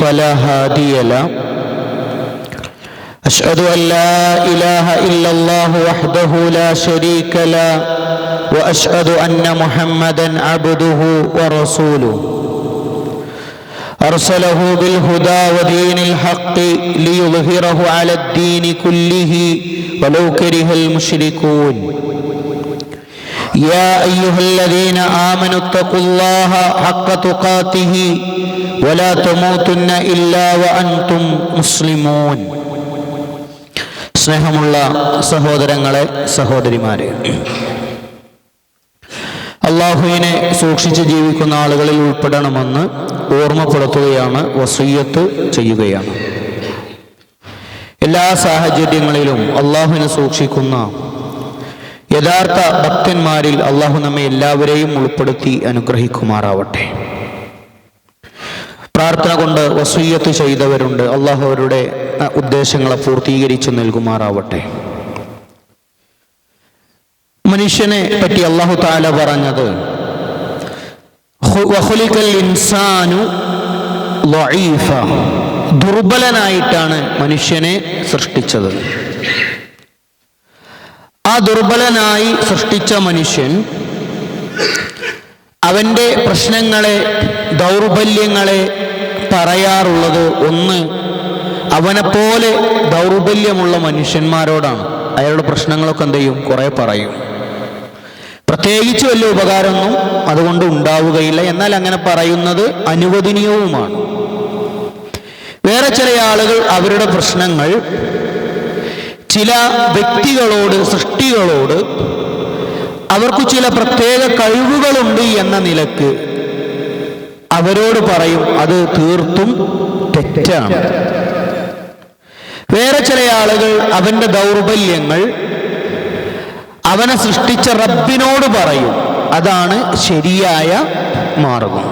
فلا هادي له. أشهد أن لا إله إلا الله وحده لا شريك له وأشهد أن محمدا عبده ورسوله. أرسله بالهدى ودين الحق ليظهره على الدين كله ولو كره المشركون. يا أيها الذين آمنوا اتقوا الله حق تقاته ولا تموتن إلا وأنتم مسلمون സ്നേഹമുള്ള സഹോദരങ്ങളെ സഹോദരിമാരെ അള്ളാഹുവിനെ സൂക്ഷിച്ച് ജീവിക്കുന്ന ആളുകളിൽ ഉൾപ്പെടണമെന്ന് ഓർമ്മപ്പെടുത്തുകയാണ് വസീയത്ത് ചെയ്യുകയാണ് എല്ലാ സാഹചര്യങ്ങളിലും അള്ളാഹുവിനെ സൂക്ഷിക്കുന്ന യഥാർത്ഥ ഭക്തന്മാരിൽ അള്ളാഹു നമ്മെ എല്ലാവരെയും ഉൾപ്പെടുത്തി അനുഗ്രഹിക്കുമാറാവട്ടെ പ്രാർത്ഥന കൊണ്ട് വസൂയത്ത് ചെയ്തവരുണ്ട്. അള്ളാഹു അവരുടെ ഉദ്ദേശങ്ങളെ പൂർത്തീകരിച്ചു നൽകുമാറാവട്ടെ. മനുഷ്യനെ പറ്റി അള്ളാഹു താല പറഞ്ഞത് "ഹു- ഇൻസാനു ളഈഫ." ദുർബലനായിട്ടാണ് മനുഷ്യനെ സൃഷ്ടിച്ചത്. ആ ദുർബലനായി സൃഷ്ടിച്ച മനുഷ്യൻ അവന്റെ പ്രശ്നങ്ങളെ ദൗർബല്യങ്ങളെ പറയാറുള്ളത് ഒന്ന് അവനെപ്പോലെ ദൗർബല്യമുള്ള മനുഷ്യന്മാരോടാണ്. അയാളുടെ പ്രശ്നങ്ങളൊക്കെ എന്ത് ചെയ്യും? കുറേ പറയും. പ്രത്യേകിച്ച് വലിയ ഉപകാരമൊന്നും അതുകൊണ്ട് ഉണ്ടാവുകയില്ല. എന്നാൽ അങ്ങനെ പറയുന്നത് അനുവദനീയവുമാണ്. വേറെ ചില ആളുകൾ അവരുടെ പ്രശ്നങ്ങൾ ചില വ്യക്തികളോട് സൃഷ്ടികളോട് അവർക്ക് ചില പ്രത്യേക കഴിവുകളുണ്ട് എന്ന നിലയ്ക്ക് അവരോട് പറയും അത് തീർത്തും തെറ്റാണ്. വേറെ ചില ആളുകൾ അവന്റെ ദൗർബല്യങ്ങൾ അവനെ സൃഷ്ടിച്ച റബ്ബിനോട് പറയും അതാണ് ശരിയായ മാർഗം.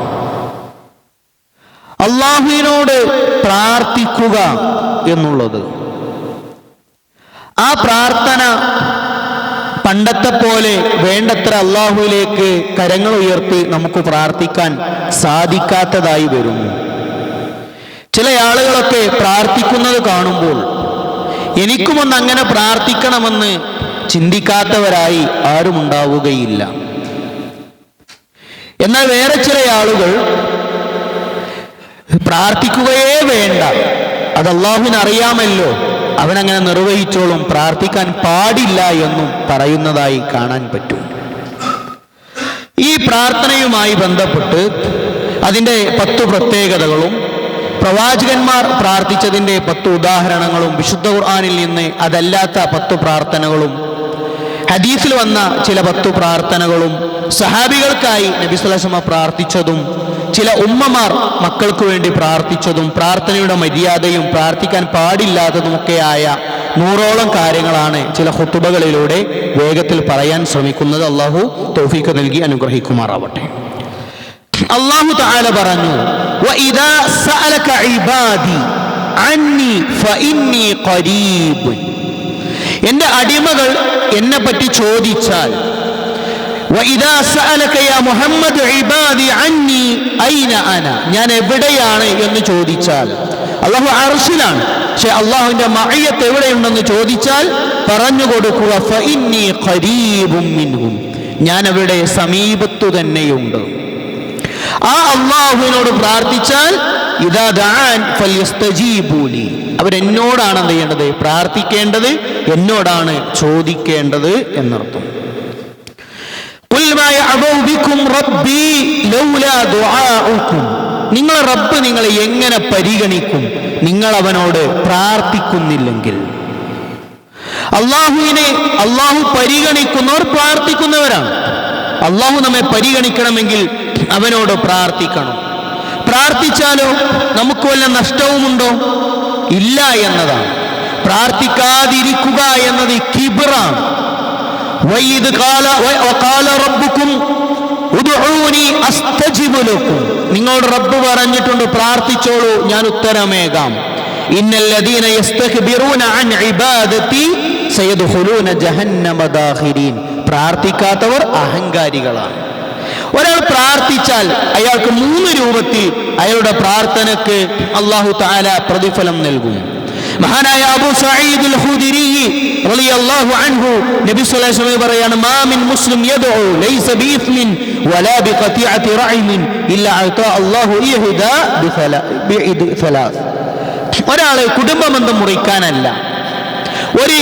അള്ളാഹുവിനോട് പ്രാർത്ഥിക്കുക എന്നുള്ളത്. ആ പ്രാർത്ഥന പണ്ടത്തെ പോലെ വേണ്ടത്ര അള്ളാഹുവിലേക്ക് കരങ്ങൾ ഉയർത്തി നമുക്ക് പ്രാർത്ഥിക്കാൻ സാധിക്കാത്തതായി വരുന്നു. ചില ആളുകളൊക്കെ പ്രാർത്ഥിക്കുന്നത് കാണുമ്പോൾ എനിക്കുമൊന്ന് അങ്ങനെ പ്രാർത്ഥിക്കണമെന്ന് ചിന്തിക്കാത്തവരായി ആരും ഉണ്ടാവുകയില്ല. എന്നാൽ വേറെ ചില ആളുകൾ പ്രാർത്ഥിക്കുകയേ വേണ്ട. അത് അറിയാമല്ലോ അവനങ്ങനെ നിർവഹിച്ചോളും പ്രാർത്ഥിക്കാൻ പാടില്ല എന്നും പറയുന്നതായി കാണാൻ പറ്റും. ഈ പ്രാർത്ഥനയുമായി ബന്ധപ്പെട്ട് അതിന്റെ പത്ത് പ്രത്യേകതകളും പ്രവാചകന്മാർ പ്രാർത്ഥിച്ചതിന്റെ പത്ത് ഉദാഹരണങ്ങളും വിശുദ്ധ ഖുർആാനിൽ നിന്ന് അതല്ലാത്ത പത്ത് പ്രാർത്ഥനകളും ഹദീസിൽ വന്ന ചില പത്തു പ്രാർത്ഥനകളും സഹാബികൾക്കായി നബി സുലസമ പ്രാർത്ഥിച്ചതും ചില ഉമ്മമാർ മക്കൾക്ക് വേണ്ടി പ്രാർത്ഥിച്ചതും പ്രാർത്ഥനയുടെ മര്യാദയും പ്രാർത്ഥിക്കാൻ പാടില്ലാത്തതുമൊക്കെയായ നൂറോളം കാര്യങ്ങളാണ് ചില ഹുത്തുബകളിലൂടെ വേഗത്തിൽ പറയാൻ ശ്രമിക്കുന്നത് അള്ളാഹു തൗഫീഖ് നൽകി അനുഗ്രഹിക്കുമാറാവട്ടെ അള്ളാഹു താല പറഞ്ഞു. എന്റെ അടിമകൾ എന്നെ പറ്റി ചോദിച്ചാൽ ഞാൻ എവിടെയാണ് എന്ന് ചോദിച്ചാൽ അള്ളാഹു അർഷിലാണ് പക്ഷെ അള്ളാഹുവിന്റെ മഅയ്യത്ത് എവിടെയുണ്ടെന്ന് ചോദിച്ചാൽ പറഞ്ഞു കൊടുക്കുക ഞാൻ അവിടെ സമീപത്തു തന്നെയുണ്ട്. ആ അള്ളാഹുവിനോട് പ്രാർത്ഥിച്ചാൽ ഇതാ ദാൻ ഫല്യസ്തജീബൂലി അവരെന്നോടാണ് എന്ത് ചെയ്യേണ്ടത്? പ്രാർത്ഥിക്കേണ്ടത് എന്നോടാണ് ചോദിക്കേണ്ടത് എന്നർത്ഥം. "ഖുൽ അബൗബിക്കും റബ്ബി ലൗല ദുആഉക്കും." നിങ്ങളെ റബ്ബ് നിങ്ങളെ എങ്ങനെ പരിഗണിക്കും? നിങ്ങൾ അവനോട് പ്രാർത്ഥിക്കുന്നില്ലെങ്കിൽ. അള്ളാഹുവിനെ അള്ളാഹു പരിഗണിക്കുന്നവർ പ്രാർത്ഥിക്കുന്നവരാണ്. അള്ളാഹു നമ്മെ പരിഗണിക്കണമെങ്കിൽ അവനോട് പ്രാർത്ഥിക്കണം. പ്രാർത്ഥിച്ചാലോ നമുക്ക് വല്ല നഷ്ടവുമുണ്ടോ? ഇല്ല എന്നതാണ്. പ്രാർത്ഥിക്കാതിരിക്കുക എന്നത് കിബിറാണ്. നിങ്ങളുടെ റബ്ബ് പറഞ്ഞിട്ടുണ്ട് പ്രാർത്ഥിച്ചോളൂ ഞാൻ ഉത്തരമേകാം. പ്രാർത്ഥിക്കാത്തവർ അഹങ്കാരികളാണ്. ഒരാൾ പ്രാർത്ഥിച്ചാൽ അയാൾക്ക് മൂന്ന് രൂപത്തിൽ അയാളുടെ പ്രാർത്ഥനക്ക് അള്ളാഹു താല പ്രതിഫലം നൽകും. മഹാനായ അബൂ സഈദ് ഖുദരി റളിയല്ലാഹു അൻഹു നബി സ്വല്ലല്ലാഹു വസല്ലം പറയാണ് മാ മുസ്ലിം യദ്ഉ ലൈസ ബിഇസ്മിൻ വലാ ബിഖതിഅതി റഅയിൻ ഇല്ലാ അതാ അല്ലാഹു ഇഹ്ദാ ബിസലാ ഒരാളെ കുടുംബബന്ധം മുറിക്കാനല്ല ഒരു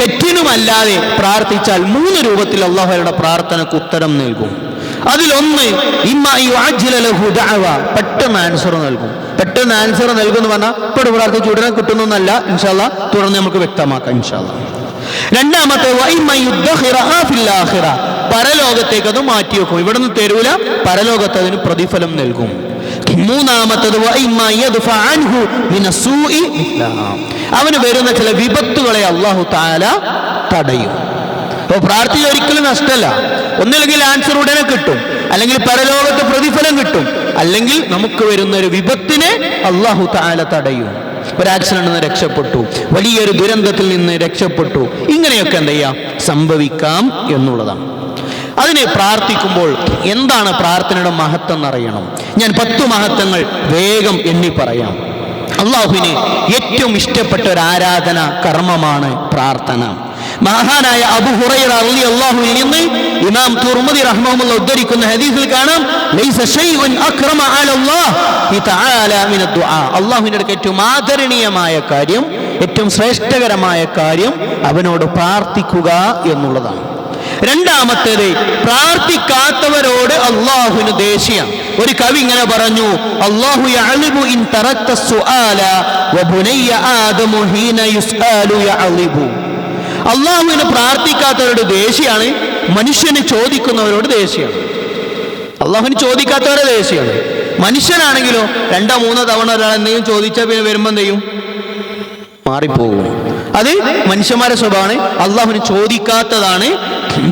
തെറ്റിനുമല്ലാതെ പ്രാർത്ഥിച്ചാൽ മൂന്ന് രൂപത്തിൽ അള്ളാഹുയുടെ പ്രാർത്ഥനക്ക് ഉത്തരം നൽകും. അതിലൊന്ന് ഇമ്മ പെട്ടെന്ന് ആൻസർ നൽകും. പെട്ടെന്ന് ആൻസർ നൽകുമെന്ന് പറഞ്ഞാൽ ഇപ്പോൾ പ്രാർത്ഥിച്ച് ഉടനെ കിട്ടുന്നൊന്നല്ല. ഇൻഷാല്ല തുടർന്ന് നമുക്ക് വ്യക്തമാക്കാം ഇൻഷാല്ല. രണ്ടാമത്തെ പരലോകത്തേക്ക് അത് മാറ്റി വെക്കും. ഇവിടെ നിന്ന് തരൂല പരലോകത്ത് അതിന് പ്രതിഫലം നൽകും. മൂന്നാമത്തത്. അവന് വരുന്ന ചില വിപത്തുകളെ അള്ളാഹു താല തടയും. അപ്പോൾ പ്രാർത്ഥിച്ച ഒരിക്കലും നഷ്ടമല്ല ഒന്നില്ലെങ്കിൽ ആൻസർ ഉടനെ കിട്ടും. അല്ലെങ്കിൽ പരലോകത്ത് പ്രതിഫലം കിട്ടും. അല്ലെങ്കിൽ നമുക്ക് വരുന്ന ഒരു വിപത്തിനെ അള്ളാഹു താല തടയും. ഒരു ആക്സിഡന്റിൽ നിന്ന് രക്ഷപ്പെട്ടു. വലിയൊരു ദുരന്തത്തിൽ നിന്ന് രക്ഷപ്പെട്ടു. ഇങ്ങനെയൊക്കെ എന്ത് ചെയ്യാം? സംഭവിക്കാം എന്നുള്ളതാണ്. അതിനെ പ്രാർത്ഥിക്കുമ്പോൾ എന്താണ് പ്രാർത്ഥനയുടെ മഹത്വം എന്നറിയണം. ഞാൻ പത്ത് മഹത്വങ്ങൾ വേഗം എണ്ണി പറയാം. അള്ളാഹുവിന് ഏറ്റവും ഇഷ്ടപ്പെട്ട ഒരു ആരാധന കർമ്മമാണ് പ്രാർത്ഥന. മഹാനായ അബു ഹുറൈറ റളിയല്ലാഹുവിൽ നിന്ന് ഇമാം തുർമതി റഹ്മുള്ള ഉദ്ധരിക്കുന്ന ഹദീസിൽ കാണാം അള്ളാഹുവിന്റെ അടുക്ക ഏറ്റവും ആദരണീയമായ കാര്യം ഏറ്റവും ശ്രേഷ്ഠകരമായ കാര്യം അവനോട് പ്രാർത്ഥിക്കുക എന്നുള്ളതാണ്. രണ്ടാമത്തേത് പ്രാർത്ഥിക്കാത്തവരോട് അള്ളാഹുവിന് ദേഷ്യം. ഒരു കവി ഇങ്ങനെ പറഞ്ഞു അള്ളാഹു ഇൻ അള്ളാഹുവിന് പ്രാർത്ഥിക്കാത്തവരോട് ദേഷ്യമാണ് മനുഷ്യന് ചോദിക്കുന്നവരോട് ദേഷ്യമാണ്. അള്ളാഹുവിന് ചോദിക്കാത്തവരെ ദേഷ്യമാണ്. മനുഷ്യനാണെങ്കിലോ രണ്ടോ മൂന്നോ തവണ ഒരാൾ എന്തെങ്കിലും ചോദിച്ചാൽ പിന്നെ വരുമ്പോൾ എന്ത് ചെയ്യും? മാറിപ്പോകും. അത് മനുഷ്യന്മാരുടെ സ്വഭാവമാണ്. അള്ളാഹുവിന് ചോദിക്കാത്തതാണ്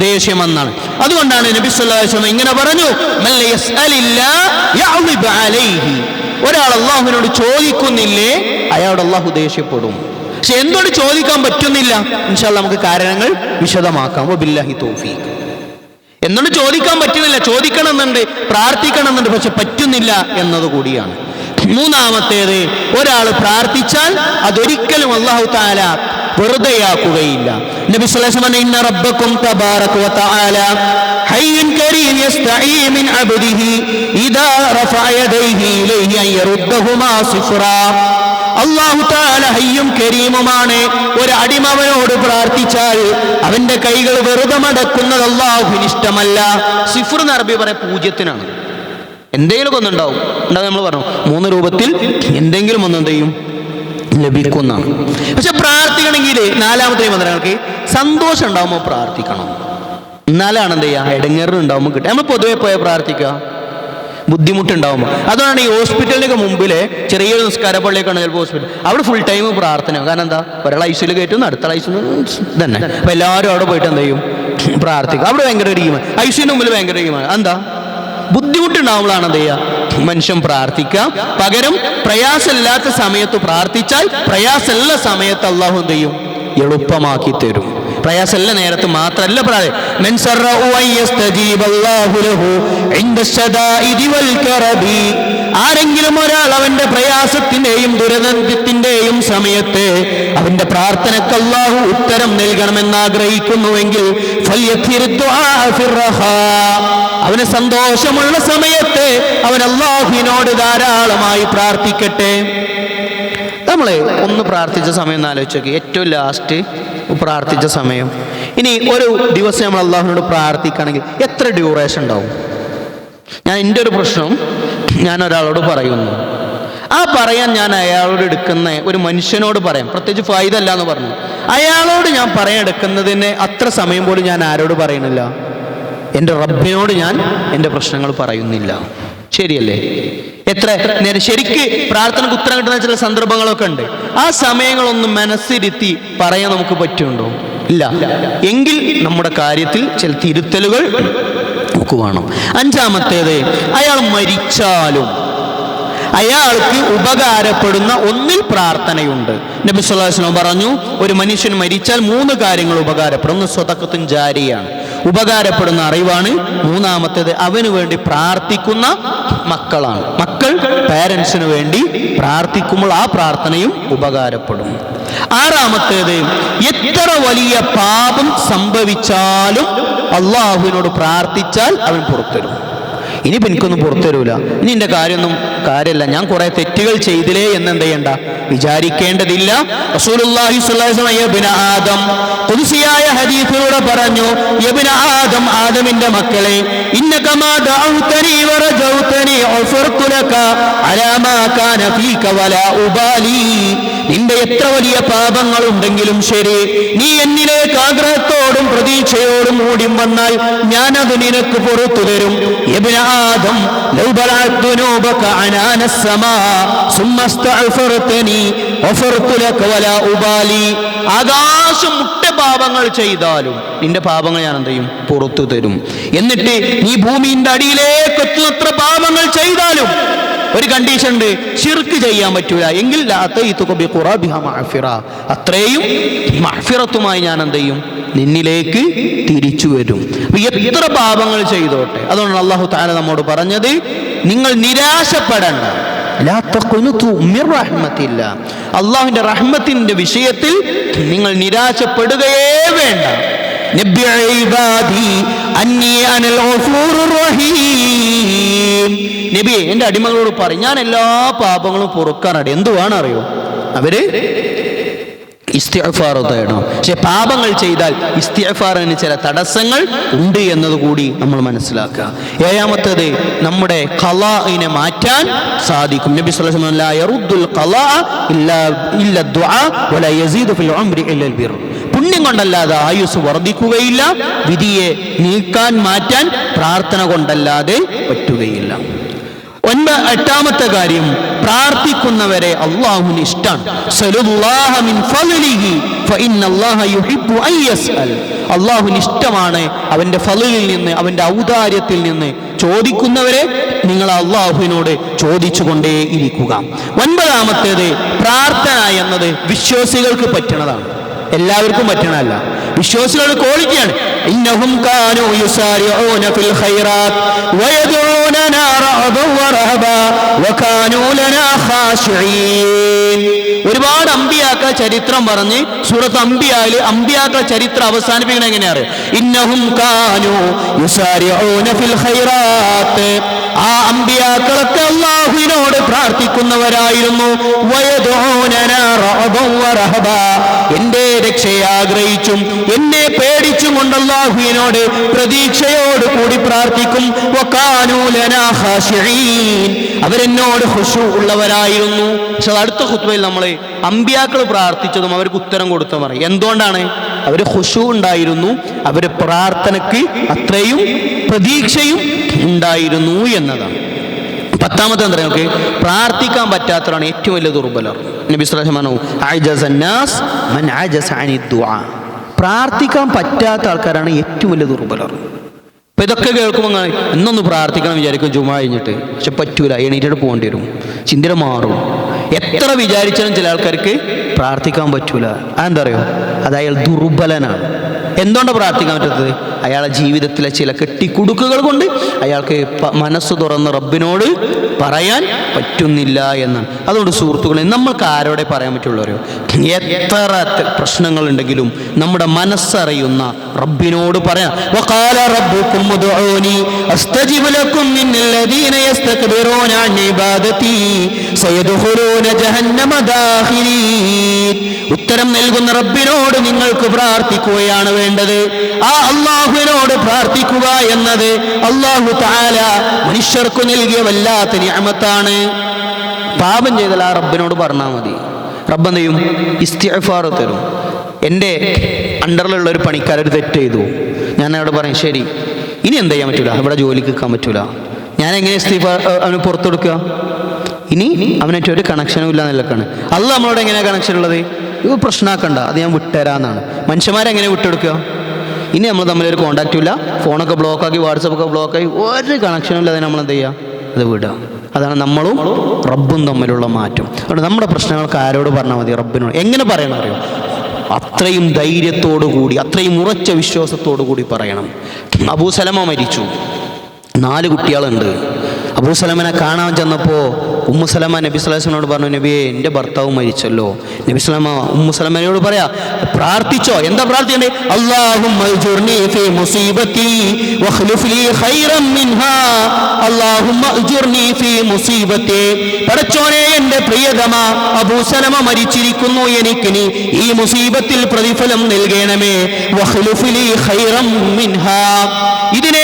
ദേഷ്യമെന്നാണ്. അതുകൊണ്ടാണ് നബി വസല്ലം ഇങ്ങനെ പറഞ്ഞു. ഒരാൾ അള്ളാഹുവിനോട് ചോദിക്കുന്നില്ലേ അയാളോട് അള്ളാഹു ദേഷ്യപ്പെടും. പക്ഷെ എന്തുകൊണ്ട് ചോദിക്കാൻ പറ്റുന്നില്ല? ഇൻഷാല്ല നമുക്ക് കാരണങ്ങൾ വിശദമാക്കാം. ബില്ലാഹി തൗഫീഖ്. എന്തുകൊണ്ട് ചോദിക്കാൻ പറ്റുന്നില്ല? ചോദിക്കണം എന്നുണ്ട് പ്രാർത്ഥിക്കണം എന്നുണ്ട് പക്ഷെ പറ്റുന്നില്ല എന്നത് കൂടിയാണ്. മൂന്നാമത്തേത് ഒരാൾ പ്രാർത്ഥിച്ചാൽ അതൊരിക്കലും അള്ളാഹു താല വെറുതെയാക്കുകയില്ല. നബി ഇന്ന ഹയ്യുൻ കരീം മിൻ അബ്ദിഹി ഇദാ റഫഅ യദൈഹി ഇലൈഹി അള്ളാഹു താല ഹയ്യും കരീമുമാണ്. ഒരു അടിമവനോട് പ്രാർത്ഥിച്ചാൽ അവന്റെ കൈകൾ വെറുതെ മടക്കുന്നത് അള്ളാഹുവിന് ഇഷ്ടമല്ല. സിഫർ എന്ന് അറബി പറയാം പൂജ്യത്തിനാണ്. എന്തെങ്കിലും ഒന്നുണ്ടാവും ഉണ്ടാവും. നമ്മൾ പറഞ്ഞു? മൂന്ന് രൂപത്തിൽ എന്തെങ്കിലും ഒന്ന് എന്ത് ചെയ്യും? ലഭിക്കുന്നതാണ്. പക്ഷെ പ്രാർത്ഥിക്കണമെങ്കിൽ നാലാമത്തെ മന്ത്രങ്ങൾക്ക് സന്തോഷം ഉണ്ടാവുമ്പോൾ പ്രാർത്ഥിക്കണം. എന്നാലാണ് എന്ത് ചെയ്യുക? ഇടങ്ങേറ് ഉണ്ടാവുമ്പോൾ കിട്ടുക. നമ്മൾ പൊതുവെ പോയാൽ പ്രാർത്ഥിക്കുക. ബുദ്ധിമുട്ടുണ്ടാവുമ്പോൾ അതുകൊണ്ടാണ് ഈ ഹോസ്പിറ്റലിനൊക്കെ മുമ്പിലെ ചെറിയൊരു നിസ്കാര പള്ളിയൊക്കെയാണ് ചിലപ്പോൾ ഹോസ്പിറ്റൽ അവിടെ ഫുൾ ടൈം പ്രാർത്ഥന. കാരണം എന്താ? ഒരാൾ ഐസിയിൽ കയറ്റുന്നു അടുത്ത ഐസിൽ തന്നെ അപ്പം എല്ലാവരും അവിടെ പോയിട്ട് എന്ത് ചെയ്യും? പ്രാർത്ഥിക്കും. അവിടെ ഭയങ്കര ഒരു ഈമാണ് ഐസിന്റെ മുമ്പിൽ ഭയങ്കര ഈമാണ് എന്താ ബുദ്ധിമുട്ടുണ്ടാവുമ്പോഴാണ് എന്ത് ചെയ്യുക? മനുഷ്യൻ പ്രാർത്ഥിക്കാം പകരം പ്രയാസമില്ലാത്ത സമയത്ത് പ്രാർത്ഥിച്ചാൽ പ്രയാസമുള്ള സമയത്ത് അള്ളാഹു എന്ത് ചെയ്യും? എളുപ്പമാക്കി തരും. പ്രയാസമല്ല നേരത്ത് മാത്രമല്ല പ്രായം. ആരെങ്കിലും ഒരാൾ അവന്റെ പ്രയാസത്തിന്റെയും ദുരന്തത്തിന്റെയും സമയത്ത് അവന്റെ പ്രാർത്ഥനക്ക് അള്ളാഹു ഉത്തരം നൽകണമെന്ന് ആഗ്രഹിക്കുന്നുവെങ്കിൽ അവന് സന്തോഷമുള്ള സമയത്ത് അവൻ അള്ളാഹുവിനോട് ധാരാളമായി പ്രാർത്ഥിക്കട്ടെ. നമ്മളെ ഒന്ന് പ്രാർത്ഥിച്ച സമയം ഒന്ന് ആലോചിച്ച് നോക്കി ഏറ്റവും ലാസ്റ്റ് പ്രാർത്ഥിച്ച സമയം. ഇനി ഒരു ദിവസം നമ്മൾ അള്ളാഹുവിനോട് പ്രാർത്ഥിക്കുകയാണെങ്കിൽ എത്ര ഡ്യൂറേഷൻ ഉണ്ടാവും? ഞാൻ എന്റെ ഒരു പ്രശ്നം ഞാൻ ഒരാളോട് പറയുന്നു. ആ പറയാൻ ഞാൻ അയാളോട് എടുക്കുന്ന ഒരു മനുഷ്യനോട് പറയാം. പ്രത്യേകിച്ച് ഫായിദ അല്ല എന്ന് പറഞ്ഞു. അയാളോട് ഞാൻ പറയാൻ എടുക്കുന്നതിന് അത്ര സമയം പോലും ഞാൻ ആരോട് പറയണില്ല എന്റെ റബ്ബിനോട് ഞാൻ എന്റെ പ്രശ്നങ്ങൾ പറയുന്നില്ല. ശരിയല്ലേ? എത്ര? നേരം ശരിക്ക് പ്രാർത്ഥനക്ക് ഉത്തരം കിട്ടുന്ന ചില സന്ദർഭങ്ങളൊക്കെ ഉണ്ട്. ആ സമയങ്ങളൊന്നും മനസ്സിരുത്തി പറയാൻ നമുക്ക് പറ്റുന്നുണ്ടോ ഇല്ല. എങ്കിൽ നമ്മുടെ കാര്യത്തിൽ ചില തിരുത്തലുകൾ നമുക്ക് വേണം. അഞ്ചാമത്തേത് അയാൾ മരിച്ചാലും അയാൾക്ക് ഉപകാരപ്പെടുന്ന ഒന്നിൽ പ്രാർത്ഥനയുണ്ട്. നബി സല്ലല്ലാഹു പറഞ്ഞു ഒരു മനുഷ്യൻ മരിച്ചാൽ മൂന്ന് കാര്യങ്ങൾ ഉപകാരപ്പെടും. ഒന്ന് സ്വതക്കത്തും ജാരിയാണ്. ഉപകാരപ്പെടുന്ന അറിവാണ് മൂന്നാമത്തേത് അവന് വേണ്ടി പ്രാർത്ഥിക്കുന്ന മക്കളാണ്. മക്കൾ പാരൻസിന് വേണ്ടി പ്രാർത്ഥിക്കുമ്പോൾ ആ പ്രാർത്ഥനയും ഉപകാരപ്പെടും. ആറാമത്തേത് എത്ര വലിയ പാപം സംഭവിച്ചാലും അള്ളാഹുവിനോട് പ്രാർത്ഥിച്ചാൽ അവൻ പുറത്തരും ഇനിയിപ്പോൾ എനിക്കൊന്നും പുറത്തു തരൂല ഇനി എന്റെ കാര്യമൊന്നും കാര്യമല്ല ഞാൻ കുറെ തെറ്റുകൾ ചെയ്തില്ലേ എന്ന് എന്ത് ചെയ്യണ്ട? വിചാരിക്കേണ്ടതില്ല. ആദം ഖുദ്സിയായ ഹദീസിലൂടെ പറഞ്ഞു യബ്ന ആദം ആദമിന്റെ മക്കളെ ഇന്നക നിന്റെ എത്ര വലിയ പാപങ്ങൾ ഉണ്ടെങ്കിലും ശരി. നീ എന്നിലേക്ക് ആഗ്രഹത്തോടും പ്രതീക്ഷയോടും കൂടി വന്നാൽ ഞാനത് നിനക്ക് പുറത്തു തരും. എബിനാദം ആകാശം മുട്ട പാപങ്ങൾ ചെയ്താലും നിന്റെ പാപങ്ങൾ ഞാൻ എന്ത് ചെയ്യും? പുറത്തു തരും. എന്നിട്ട് നീ ഭൂമിന്റെ അടിയിലേക്ക് എത്തുന്നത്ര പാപങ്ങൾ ചെയ്താലും ഒരു കണ്ടീഷൻ ഉണ്ട്. ഷിർക്ക് ചെയ്യാൻ പറ്റൂല. എങ്കിൽ. അത്രയും മഹഫിറത്തുമായി ഞാൻ എന്ത് ചെയ്യും? നിന്നിലേക്ക് തിരിച്ചു വരും. എത്ര പാപങ്ങൾ ചെയ്തോട്ടെ. അതുകൊണ്ട് അള്ളാഹു താല നമ്മോട് പറഞ്ഞത് നിങ്ങൾ നിരാശപ്പെടേണ്ട. അള്ളാഹുവിന്റെ റഹ്മത്തിന്റെ വിഷയത്തിൽ നിങ്ങൾ നിരാശപ്പെടുകയേ വേണ്ട. നബിയെ എന്റെ അടിമകളോട് പറ ഞാൻ എല്ലാ പാപങ്ങളും പൊറുക്കാനാണ്. എന്തുവാണ് അറിയോ അവർ ഇസ്തിഫാർ തേടണം. പക്ഷെ പാപങ്ങൾ ചെയ്താൽ ഇസ്തിഫാറിന് ചില തടസ്സങ്ങൾ ഉണ്ട് എന്നത് കൂടി നമ്മൾ മനസ്സിലാക്കുക. ഏഴാമത്തത് നമ്മുടെ കലാഇനെ മാറ്റാൻ സാധിക്കും. നബി സ്വല്ലല്ലാഹു പുണ്യം കൊണ്ടല്ലാതെ ആയുസ് വർദ്ധിക്കുകയില്ല. വിധിയെ നീക്കാൻ മാറ്റാൻ പ്രാർത്ഥന കൊണ്ടല്ലാതെ പറ്റുകയില്ല. ഒൻപ എട്ടാമത്തെ കാര്യം പ്രാർത്ഥിക്കുന്നവരെ അള്ളാഹുന് ഇഷ്ടമാണ് അള്ളാഹുന് ഇഷ്ടമാണ് അവന്റെ ഫലിൽ നിന്ന് അവന്റെ ഔദാര്യത്തിൽ നിന്ന് ചോദിക്കുന്നവരെ നിങ്ങൾ അള്ളാഹുവിനോട് ചോദിച്ചുകൊണ്ടേ ഇരിക്കുക ഒൻപതാമത്തേത് പ്രാർത്ഥന എന്നത് വിശ്വാസികൾക്ക് പറ്റണതാണ്. എല്ലാവർക്കും പറ്റണല്ല വിശ്വാസികളുടെ ക്വാളിറ്റിയാണ് ഇന്നഹും കാനു യുസാരിഊന ഫിൽ ഖൈറാത്ത് വറഹബ ലനാ ഒരുപാട് അമ്പിയാക്ക ചരിത്രം പറഞ്ഞ് സൂറത്ത് അമ്പിയാൽ അമ്പിയാക്ക ചരിത്രം അവസാനിപ്പിക്കണം എങ്ങനെയാണ് ഇന്നഹും കാനു യുസാരിഊന ഫിൽ ഖൈറാത്ത് ആ അമ്പിയാക്കളൊക്കെ അള്ളാഹുവിനോട് പ്രാർത്ഥിക്കുന്നവരായിരുന്നു. എന്റെ രക്ഷയെ ആഗ്രഹിച്ചും എന്നെ പേടിച്ചും കൊണ്ട് അള്ളാഹുവിനോട് പ്രതീക്ഷയോട് കൂടി പ്രാർത്ഥിക്കും. അവരെന്നോട് ഹുഷു ഉള്ളവരായിരുന്നു. പക്ഷെ അടുത്ത ഖുത്ബയിൽ നമ്മൾ അമ്പിയാക്കൾ പ്രാർത്ഥിച്ചതും അവർക്ക് ഉത്തരം കൊടുത്ത പറയും. എന്തുകൊണ്ടാണ്? അവർ ഹുഷു ഉണ്ടായിരുന്നു. അവരുടെ പ്രാർത്ഥനയ്ക്ക് അത്രയും പ്രതീക്ഷയും ഉണ്ടായിരുന്നു എന്നതാണ്. പത്താമത്തെ എന്താ നമുക്ക് പ്രാർത്ഥിക്കാൻ പറ്റാത്തവരാണ് ഏറ്റവും വലിയ ദുർബലർ. നബി സ്വലഹമാനോ പ്രാർത്ഥിക്കാൻ പറ്റാത്ത ആൾക്കാരാണ് ഏറ്റവും വലിയ ദുർബലർ. അപ്പൊ ഇതൊക്കെ കേൾക്കുമ്പോൾ ഇന്നൊന്ന് പ്രാർത്ഥിക്കണം വിചാരിക്കും ജുമ കഴിഞ്ഞിട്ട്. പക്ഷെ പറ്റൂല എണീറ്റിട്ട് പോകേണ്ടി വരും. ചിന്തന മാറും. എത്ര വിചാരിച്ചാലും ചില ആൾക്കാർക്ക് പ്രാർത്ഥിക്കാൻ പറ്റൂല. അതെന്താ പറയുക അത് അയാൾ ദുർബലനാണ്. എന്തുകൊണ്ടാണ് പ്രാർത്ഥിക്കാൻ പറ്റത്തത്? അയാളെ ജീവിതത്തിലെ ചില കെട്ടിക്കുടുക്കുകൾ കൊണ്ട് അയാൾക്ക് മനസ്സ് തുറന്ന് റബ്ബിനോട് പറയാൻ പറ്റുന്നില്ല എന്നാണ്. അതുകൊണ്ട് സുഹൃത്തുക്കളെ നമ്മൾക്ക് ആരോടെ പറയാൻ പറ്റുള്ളവരോ എത്ര പ്രശ്നങ്ങൾ ഉണ്ടെങ്കിലും നമ്മുടെ മനസ്സറിയുന്ന റബ്ബിനോട് പറയാം ഉത്തരം നൽകുന്ന റബ്ബിനോട് നിങ്ങൾക്ക് പ്രാർത്ഥിക്കുകയാണ് വേണ്ടത്. ആ അള്ളാഹുവിനോട് പ്രാർത്ഥിക്കുക എന്നത് അള്ളാഹു താല മനുഷ്യർക്ക് നൽകിയ വല്ലാത്ത ഞാമത്താണ് പാപം ചെയ്താൽ ആ റബ്ബിനോട് പറഞ്ഞാൽ മതി. റബ്ബെന്തെയും ഇസ്തിഫാർ തരും. എന്റെ അണ്ടറിലുള്ള ഒരു പണിക്കാരൻ ഒരു തെറ്റ് ചെയ്തു. ഞാൻ അവിടെ പറയും ശരി ഇനി എന്ത് ചെയ്യാൻ പറ്റൂല? ഇവിടെ ജോലിക്ക് നിൽക്കാൻ പറ്റൂല. ഞാൻ എങ്ങനെ ഇസ്തിഫാർ അവന് പുറത്തെടുക്കുക? ഇനി അവനായിട്ട് ഒരു കണക്ഷനും ഇല്ല നിലക്കാണ് അല്ല നമ്മളോട് എങ്ങനെയാണ് കണക്ഷൻ ഉള്ളത്? ഇത് പ്രശ്നമാക്കണ്ട അത് ഞാൻ വിട്ടുതരാന്നാണ്. മനുഷ്യന്മാരെങ്ങനെ വിട്ടെടുക്കുക? ഇനി നമ്മൾ തമ്മിലൊരു കോണ്ടാക്റ്റും ഇല്ല. ഫോണൊക്കെ ബ്ലോക്കാക്കി വാട്സപ്പൊക്കെ ബ്ലോക്കാക്കി ഒരു കണക്ഷനും ഇല്ലാതെ നമ്മൾ എന്ത് ചെയ്യുക? അത് വിടുക. അതാണ് നമ്മളും റബ്ബും തമ്മിലുള്ള മാറ്റം. അതുകൊണ്ട് നമ്മുടെ പ്രശ്നങ്ങൾക്ക് ആരോട് പറഞ്ഞാൽ മതി? റബ്ബിനോട്. എങ്ങനെ പറയണം അറിയോ? അത്രയും ധൈര്യത്തോടു കൂടി അത്രയും ഉറച്ച വിശ്വാസത്തോടു കൂടി പറയണം. അബൂസലമ മരിച്ചു. നാല് കുട്ടികളുണ്ട്. അബൂസലമനെ കാണാൻ ചെന്നപ്പോൾ ഉമ്മുസലമ നബി സ്വലാസ്ലമോട് പറഞ്ഞു നബിയെ എന്റെ ഭർത്താവ് മരിച്ചല്ലോ. നബി സ്വലാമ ഉമ്മുസലമനോട് പറയാ പ്രാർത്ഥിച്ചോ. എന്താ പ്രാർത്ഥിക്കണ്ടേ പടച്ചോനെ എന്റെ പ്രിയതമ അബൂസലമ മരിച്ചിരിക്കുന്നു എനിക്കിനി ഈ മുസീബത്തിൽ പ്രതിഫലം നൽകണമേ. ഇതിനെ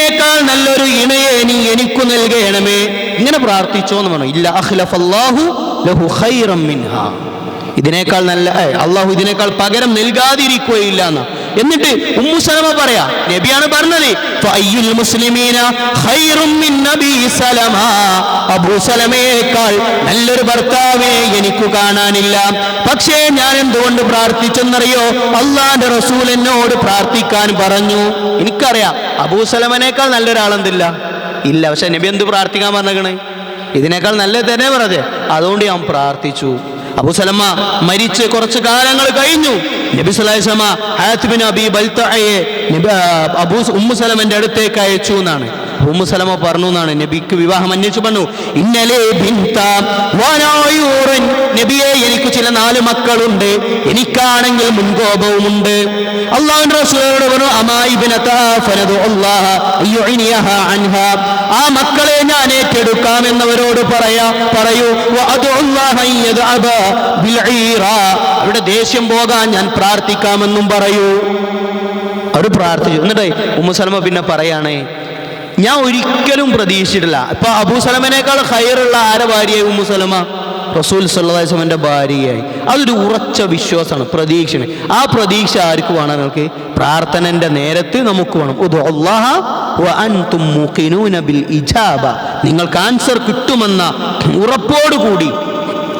നല്ലൊരു ഇണയെ നീ എനിക്കു നൽകണമേ. ഇങ്ങനെ പ്രാർത്ഥിച്ചോ എന്ന് പറഞ്ഞു. ഇല്ല അഖ്ലഫല്ലാഹു ലഹു ഖൈറം മിൻഹാ. ഇതിനേക്കാൾ നല്ല അള്ളാഹു ഇതിനേക്കാൾ പകരം നൽകാതിരിക്കുകയില്ല എന്ന്. എന്നിട്ട് ഉമ്മു സലമ പറയാ നബിയാണ് പറഞ്ഞത് ഫഅയ്യുൽ മുസ്ലിമീന ഖൈറും മിൻ നബി സലമ. അബൂ സലമയേക്കാൾ നല്ലൊരു ഭർത്താവേ എനിക്ക് കാണാനില്ല. പക്ഷേ ഞാൻ എന്തുകൊണ്ട് പ്രാർത്ഥിച്ചെന്നറിയോ അള്ളാന്റെ റസൂൽ എന്നോട് പ്രാർത്ഥിക്കാൻ പറഞ്ഞു. എനിക്കറിയാം അബൂ സലമനേക്കാൾ നല്ലൊരാളെന്തില്ല? ഇല്ല പക്ഷെ നബി എന്ത് പ്രാർത്ഥിക്കാൻ പറഞ്ഞേക്കണേ? ഇതിനേക്കാൾ നല്ലത് തന്നെ പറഞ്ഞത് അതുകൊണ്ട് ഞാൻ പ്രാർത്ഥിച്ചു. അബുസലമ മരിച്ച് കുറച്ച് കാലങ്ങൾ കഴിഞ്ഞു. നബി സലാഹിസമ ഹാത്തിബിൻ അബി ബൽത്തയെ നബി ആ, അബൂ ഉമ്മു സലമന്റെ അടുത്തേക്ക് അയച്ചു എന്നാണ്. ഉമ്മു സലമ പറഞ്ഞു എന്നാണ്. നബിക്ക് വിവാഹം അന്വേഷിച്ചു പറഞ്ഞു ഇന്നലെ നബിയെ എനിക്ക് ചില നാല് മക്കളുണ്ട്. എനിക്കാണെങ്കിൽ മുൻകോപവുമുണ്ട്. അള്ളാഹുവിന്റെ റസൂലോട് പറഞ്ഞു ആ മക്കളെ ഞാൻ ഏറ്റെടുക്കാം എന്നവരോട് പറയാ പറയൂ. അവരുടെ ദേഷ്യം പോകാൻ ഞാൻ പ്രാർത്ഥിക്കാമെന്നും പറയൂ. അവർ പ്രാർത്ഥിച്ചു. എന്നിട്ട് ഉമ്മുസലമ പിന്നെ പറയാണ് ഞാൻ ഒരിക്കലും പ്രതീക്ഷിച്ചിട്ടില്ല. ഇപ്പൊ അബൂസലമനേക്കാൾ ഹയറുള്ള ആരെ ഭാര്യയായി ഉമ്മുസലമ റസൂൽ സല്ലാസ്ലമന്റെ ഭാര്യയായി. അതൊരു ഉറച്ച വിശ്വാസമാണ് പ്രതീക്ഷയാണ്. ആ പ്രതീക്ഷ ആർക്ക് വേണം നിങ്ങൾക്ക്? പ്രാർത്ഥനന്റെ നേരത്ത് നമുക്ക് വേണം. നിങ്ങൾക്ക് ആൻസർ കിട്ടുമെന്ന ഉറപ്പോടുകൂടി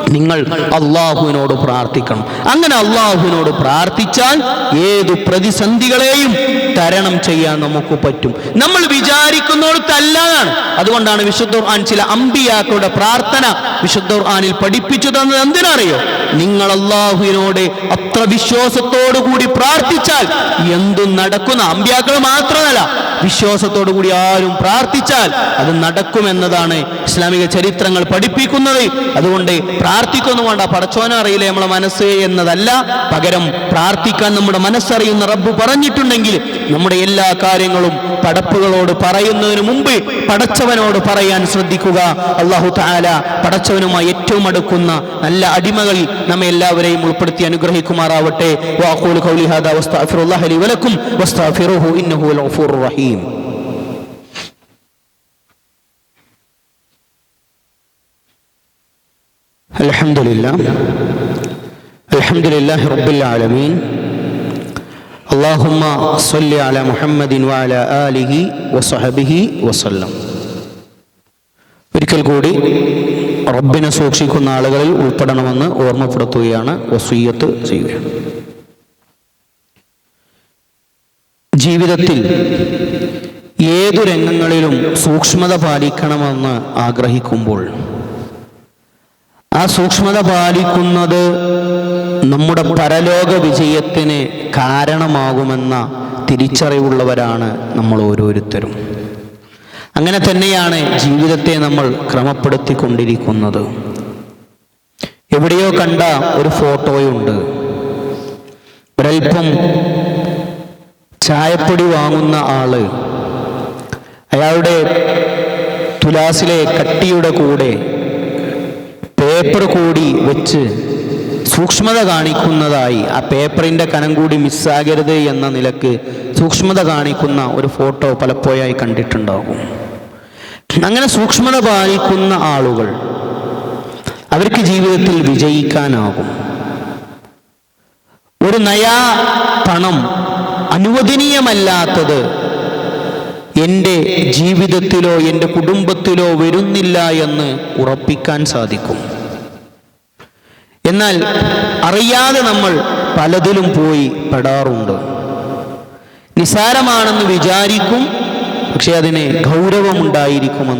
നിങ്ങൾ അള്ളാഹുവിനോട് പ്രാർത്ഥിക്കണം. അങ്ങനെ അള്ളാഹുവിനോട് പ്രാർത്ഥിച്ചാൽ ഏതു പ്രതിസന്ധികളെയും തരണം ചെയ്യാൻ നമുക്ക് പറ്റും. നമ്മൾ വിചാരിക്കുന്നിടത്തല്ലാതാണ്. അതുകൊണ്ടാണ് വിശുദ്ധ ഖുർആൻ ചില അമ്പിയാക്കളുടെ പ്രാർത്ഥന വിശുദ്ധ ഖുർആനിൽ പഠിപ്പിച്ചു തന്നത്. എന്തിനറിയോ? നിങ്ങൾ അള്ളാഹുവിനോട് അത്ര വിശ്വാസത്തോടു കൂടി പ്രാർത്ഥിച്ചാൽ എന്തും നടക്കുന്ന അമ്പിയാക്കൾ മാത്രമല്ല വിശ്വാസത്തോടു കൂടി ആരും പ്രാർത്ഥിച്ചാൽ അത് നടക്കുമെന്നതാണ് ഇസ്ലാമിക ചരിത്രങ്ങൾ പഠിപ്പിക്കുന്നത്. അതുകൊണ്ട് പ്രാർത്ഥിക്കൊന്നും വേണ്ട. പടച്ചോന അറിയില്ല നമ്മളെ മനസ്സ് എന്നതല്ല. പകരം പ്രാർത്ഥിക്കാൻ നമ്മുടെ മനസ്സറിയുന്ന റബ്ബ് പറഞ്ഞിട്ടുണ്ടെങ്കിൽ നമ്മുടെ എല്ലാ കാര്യങ്ങളും പടപ്പുകളോട് പറയുന്നതിന് മുമ്പ് പടച്ചവനോട് പറയാൻ ശ്രദ്ധിക്കുക. അള്ളാഹു താല പടച്ചവനുമായി ഏറ്റവും അടുക്കുന്ന നല്ല അടിമകളിൽ നമ്മെ എല്ലാവരെയും ഉൾപ്പെടുത്തി അനുഗ്രഹിക്കുമാറാവട്ടെ. വാഹുൽ ഖൗലി ഹാദാ വസ്തഗ്ഫിറുല്ലാഹ ലി വലക്കും വസ്താഫിറുഹു ഇന്നഹു വൽ ഗഫൂറുർ റഹീം الحمد لله الحمد لله رب العالمين اللهم صل على محمد وعلى آله وصحبه وسلم ഒരിക്കൽ കൂടി റബ്ബിനെ സൂക്ഷിക്കുന്ന ആളുകളിൽ ഉൾപ്പെടണമെന്ന് ഓർമ്മപ്പെടുത്തുകയാണ് വസീയത്ത് ചെയ്യുകയാണ് ജീവിതത്തിൽ ഏതു രംഗങ്ങളിലും സൂക്ഷ്മത പാലിക്കണമെന്ന് ആഗ്രഹിക്കുമ്പോൾ ആ സൂക്ഷ്മത പാലിക്കുന്നത് നമ്മുടെ പരലോക വിജയത്തിന് കാരണമാകുമെന്ന തിരിച്ചറിവുള്ളവരാണ് നമ്മൾ ഓരോരുത്തരും. അങ്ങനെ തന്നെയാണ് ജീവിതത്തെ നമ്മൾ ക്രമപ്പെടുത്തിക്കൊണ്ടിരിക്കുന്നത്. എവിടെയോ കണ്ട ഒരു ഫോട്ടോയുണ്ട്. ഒരൽപ്പം ചായപ്പൊടി വാങ്ങുന്ന ആൾ. അയാളുടെ തുലാസിലെ കട്ടിയുടെ കൂടെ പേപ്പർ കൂടി വെച്ച് സൂക്ഷ്മത കാണിക്കുന്നതായി ആ പേപ്പറിന്റെ കനം കൂടി മിസ്സാകരുത് എന്ന നിലയ്ക്ക് സൂക്ഷ്മത കാണിക്കുന്ന ഒരു ഫോട്ടോ പലപ്പോഴായി കണ്ടിട്ടുണ്ടാകും. അങ്ങനെ സൂക്ഷ്മത പാലിക്കുന്ന ആളുകൾ അവർക്ക് ജീവിതത്തിൽ വിജയിക്കാനാകും. ഒരു നയാ പണം അനുവദനീയമല്ലാത്തത് എന്റെ ജീവിതത്തിലോ എന്റെ കുടുംബത്തിലോ വരുന്നില്ല എന്ന് ഉറപ്പിക്കാൻ സാധിക്കും. എന്നാൽ അറിയാതെ നമ്മൾ പലതിലും പോയി പെടാറുണ്ട്. നിസാരമാണെന്ന് വിചാരിക്കും പക്ഷെ അതിന് ഗൗരവമുണ്ടായിരിക്കുമെന്ന്